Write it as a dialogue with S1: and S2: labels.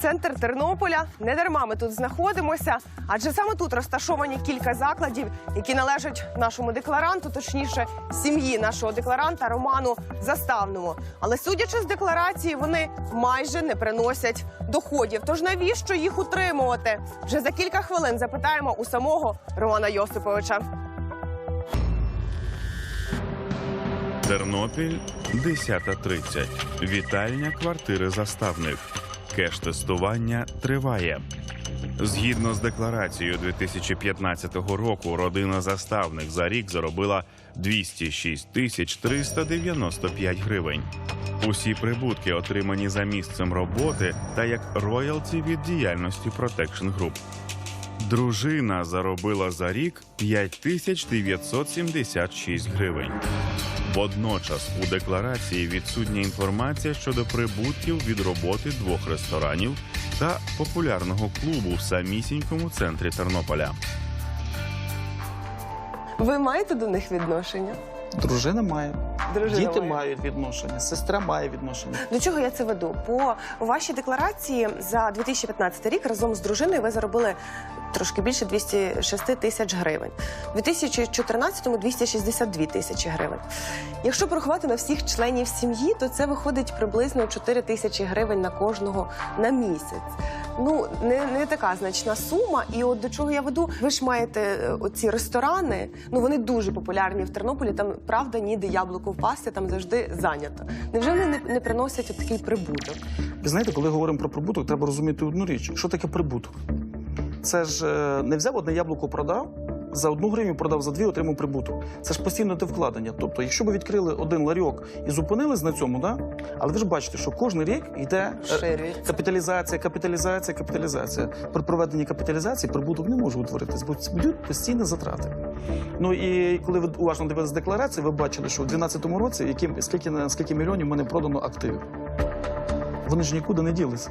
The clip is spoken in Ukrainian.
S1: центр Тернополя. Не дарма ми тут знаходимося, адже саме тут розташовані кілька закладів, які належать нашому декларанту, точніше, сім'ї нашого декларанта Роману Заставному. Але судячи з декларації, вони майже не приносять доходів. Тож навіщо їх утримувати? Вже за кілька хвилин запитаємо у самого Романа Йосиповича.
S2: Тернопіль 10.30. Вітальня квартири заставних. Кеш-тестування триває. Згідно з декларацією 2015 року, родина заставних за рік заробила 206 тисяч 395 гривень. Усі прибутки отримані за місцем роботи та як роялті від діяльності Protection Group. Дружина заробила за рік 5976 гривень. Водночас у декларації відсутня інформація щодо прибутків від роботи двох ресторанів та популярного клубу в самісінькому центрі Тернополя.
S1: Ви маєте до них відношення?
S3: Дружина має,
S1: Дружина
S3: діти
S1: має.
S3: мають відношення, сестра має відношення.
S1: До чого я це веду? По вашій декларації за 2015 рік разом з дружиною ви заробили трошки більше 206 тисяч гривень. У 2014-му 262 тисячі гривень. Якщо порахувати на всіх членів сім'ї, то це виходить приблизно 4 тисячі гривень на кожного на місяць. Ну не, не така значна сума. І от до чого я веду, ви ж маєте е, оці ресторани. Ну вони дуже популярні в Тернополі. Там правда ніде яблуко впасти, там завжди зайнято. Невже вони не, не приносять от такий прибуток?
S3: Ви знаєте, коли говоримо про прибуток, треба розуміти одну річ: що таке прибуток? Це ж е, не взяв одне яблуко, продав. За одну гривню продав за дві, отримав прибуток. Це ж постійне те вкладення. Тобто, якщо ви відкрили один ларьок і зупинились на цьому, да? але ви ж бачите, що кожен рік йде е, капіталізація, капіталізація, капіталізація. При проведенні капіталізації прибуток не може утворитись, бо це будуть постійні затрати. Ну і коли ви уважно дивились декларацію, ви бачили, що у 2012 році які, скільки, скільки мільйонів в мене продано активів. Вони ж нікуди не ділися.